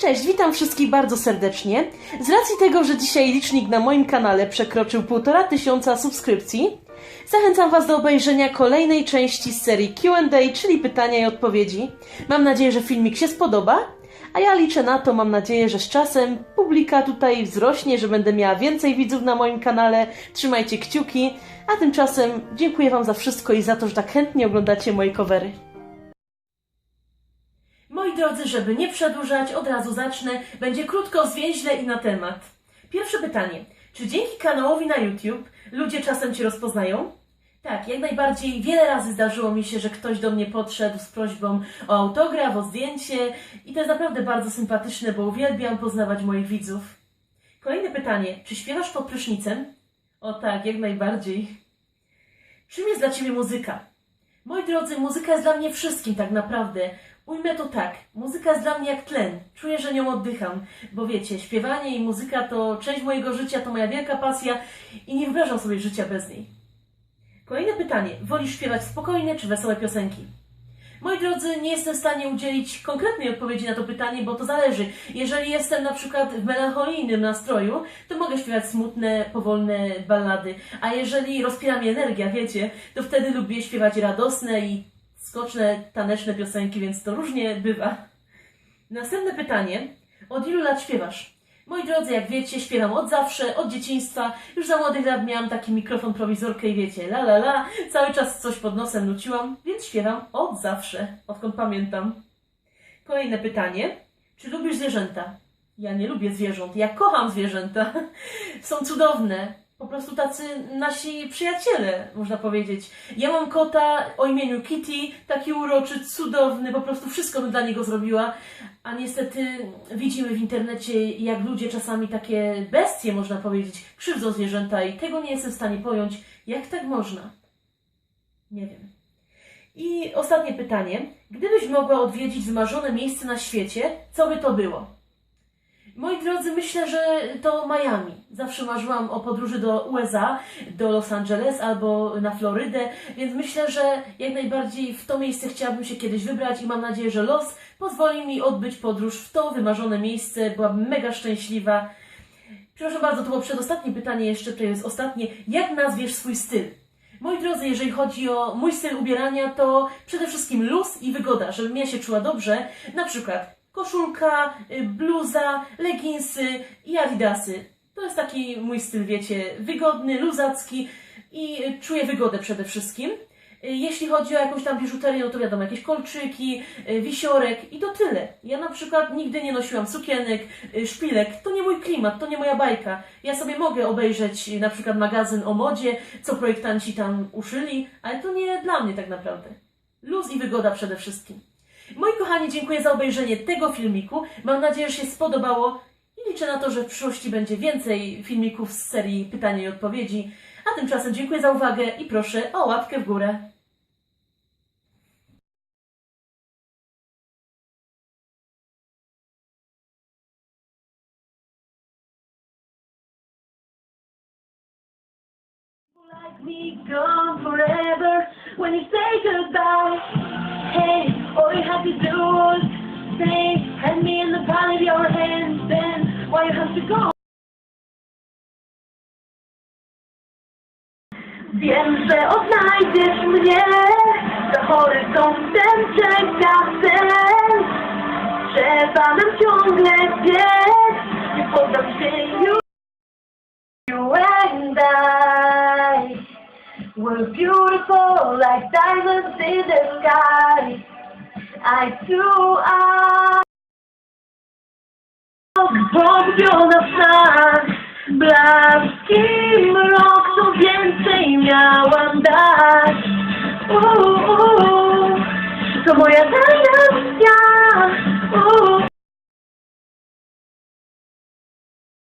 Cześć, witam wszystkich bardzo serdecznie. Z racji tego, że dzisiaj licznik na moim kanale przekroczył półtora tysiąca subskrypcji, zachęcam Was do obejrzenia kolejnej części z serii Q&A, czyli pytania i odpowiedzi. Mam nadzieję, że filmik się spodoba, a ja liczę na to, mam nadzieję, że z czasem publika tutaj wzrośnie, że będę miała więcej widzów na moim kanale. Trzymajcie kciuki, a tymczasem dziękuję Wam za wszystko i za to, że tak chętnie oglądacie moje covery. Moi drodzy, żeby nie przedłużać, od razu zacznę. Będzie krótko, zwięźle i na temat. Pierwsze pytanie. Czy dzięki kanałowi na YouTube ludzie czasem Cię rozpoznają? Tak, jak najbardziej. Wiele razy zdarzyło mi się, że ktoś do mnie podszedł z prośbą o autograf, o zdjęcie i to jest naprawdę bardzo sympatyczne, bo uwielbiam poznawać moich widzów. Kolejne pytanie. Czy śpiewasz pod prysznicem? O tak, jak najbardziej. Czym jest dla Ciebie muzyka? Moi drodzy, muzyka jest dla mnie wszystkim tak naprawdę. Ujmę to tak, muzyka jest dla mnie jak tlen. Czuję, że nią oddycham, bo wiecie, śpiewanie i muzyka to część mojego życia, to moja wielka pasja i nie wyobrażam sobie życia bez niej. Kolejne pytanie. Wolisz śpiewać spokojne czy wesołe piosenki? Moi drodzy, nie jestem w stanie udzielić konkretnej odpowiedzi na to pytanie, bo to zależy. Jeżeli jestem na przykład w melancholijnym nastroju, to mogę śpiewać smutne, powolne ballady. A jeżeli rozpiera mnie energia, wiecie, to wtedy lubię śpiewać radosne i skoczne, taneczne piosenki, więc to różnie bywa. Następne pytanie. Od ilu lat śpiewasz? Moi drodzy, jak wiecie, śpiewam od zawsze, od dzieciństwa. Już za młodych lat miałam taki mikrofon prowizorkę i wiecie, la la la, cały czas coś pod nosem nuciłam, więc śpiewam od zawsze, odkąd pamiętam. Kolejne pytanie. Czy lubisz zwierzęta? Ja nie lubię zwierząt, ja kocham zwierzęta. Są cudowne. Po prostu tacy nasi przyjaciele, można powiedzieć. Ja mam kota o imieniu Kitty, taki uroczy, cudowny, po prostu wszystko bym dla niego zrobiła. A niestety widzimy w internecie, jak ludzie czasami takie bestie, można powiedzieć, krzywdzą zwierzęta i tego nie jestem w stanie pojąć. Jak tak można? Nie wiem. I ostatnie pytanie. Gdybyś mogła odwiedzić wymarzone miejsce na świecie, co by to było? Moi drodzy, myślę, że to Miami. Zawsze marzyłam o podróży do USA, do Los Angeles albo na Florydę, więc myślę, że jak najbardziej w to miejsce chciałabym się kiedyś wybrać i mam nadzieję, że los pozwoli mi odbyć podróż w to wymarzone miejsce. Byłabym mega szczęśliwa. Przepraszam bardzo, to było przedostatnie pytanie, jeszcze to jest ostatnie. Jak nazwiesz swój styl? Moi drodzy, jeżeli chodzi o mój styl ubierania, to przede wszystkim luz i wygoda, żebym ja się czuła dobrze. Na przykład koszulka, y, bluza, leginsy i adidasy. To jest taki mój styl, wiecie, wygodny, luzacki i czuję wygodę przede wszystkim. Y, Jeśli chodzi o jakąś tam biżuterię, no to wiadomo, jakieś kolczyki, y, wisiorek i to tyle. Ja na przykład nigdy nie nosiłam sukienek, szpilek. To nie mój klimat, to nie moja bajka. Ja sobie mogę obejrzeć na przykład magazyn o modzie, co projektanci tam uszyli, ale to nie dla mnie tak naprawdę. Luz i wygoda przede wszystkim. Moi kochani, dziękuję za obejrzenie tego filmiku. Mam nadzieję, że się spodobało i liczę na to, że w przyszłości będzie więcej filmików z serii pytania i odpowiedzi. A tymczasem dziękuję za uwagę i proszę o łapkę w górę. me gone forever when you say goodbye. Say, hand me in the palm of your hand, then why you have to go? Wiem, że odnajdziesz mnie, za horyzontem czeka sen. Trzeba nam ciągle biec, nie poddam się już. You and I were beautiful like diamonds in the sky. I threw up Bądź na sam Blaski to więcej miałam dać